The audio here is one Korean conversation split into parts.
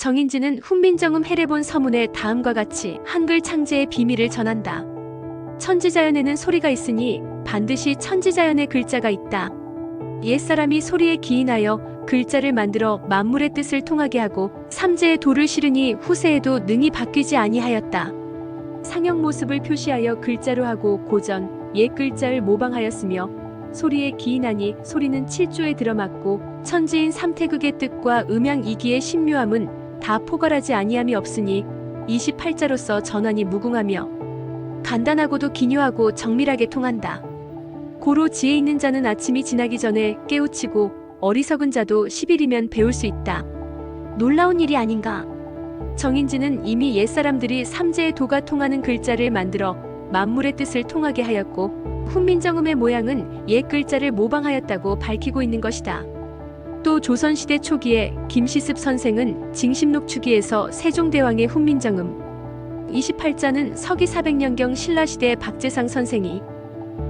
정인지는 훈민정음 해례본 서문에 다음과 같이 한글 창제의 비밀을 전한다. 천지자연에는 소리가 있으니 반드시 천지자연의 글자가 있다. 옛사람이 소리에 기인하여 글자를 만들어 만물의 뜻을 통하게 하고 삼재의 도를 실으니 후세에도 능히 바뀌지 아니하였다. 상형 모습을 표시하여 글자로 하고 고전 옛 글자를 모방하였으며 소리에 기인하니 소리는 칠조에 들어맞고 천지인 삼태극의 뜻과 음양 이기의 신묘함은 다 포괄하지 아니함이 없으니 28자로서 전환이 무궁하며 간단하고도 기묘하고 정밀하게 통한다. 고로 지혜 있는 자는 아침이 지나기 전에 깨우치고 어리석은 자도 10일이면 배울 수 있다. 놀라운 일이 아닌가. 정인지는 이미 옛사람들이 삼재의 도가 통하는 글자를 만들어 만물의 뜻을 통하게 하였고 훈민정음의 모양은 옛 글자를 모방하였다고 밝히고 있는 것이다. 또 조선시대 초기에 김시습 선생은 징심록 추기에서 세종대왕의 훈민정음 28자는 서기 400년경 신라시대 박재상 선생이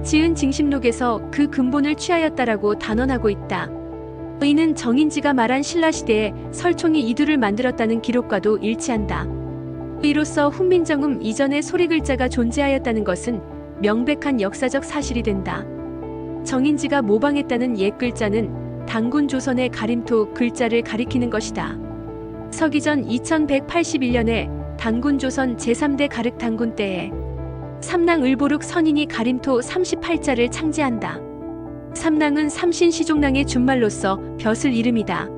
지은 징심록에서 그 근본을 취하였다라고 단언하고 있다. 이는 정인지가 말한 신라시대에 설총이 이두를 만들었다는 기록과도 일치한다. 이로써 훈민정음 이전에 소리 글자가 존재하였다는 것은 명백한 역사적 사실이 된다. 정인지가 모방했다는 옛 글자는 당군 조선의 가림토 글자를 가리키는 것이다. 서기전 2181년에 당군 조선 제3대 가륵 당군 때에 삼랑 을보륵 선인이 가림토 38자를 창제한다. 삼랑은 삼신시종랑의 준말로서 벼슬 이름이다.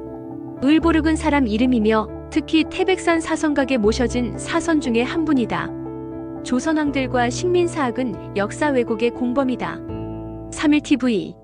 을보륵은 사람 이름이며 특히 태백산 사성각에 모셔진 사선 중의 한 분이다. 조선왕들과 식민사학은 역사 왜곡의 공범이다. 3일TV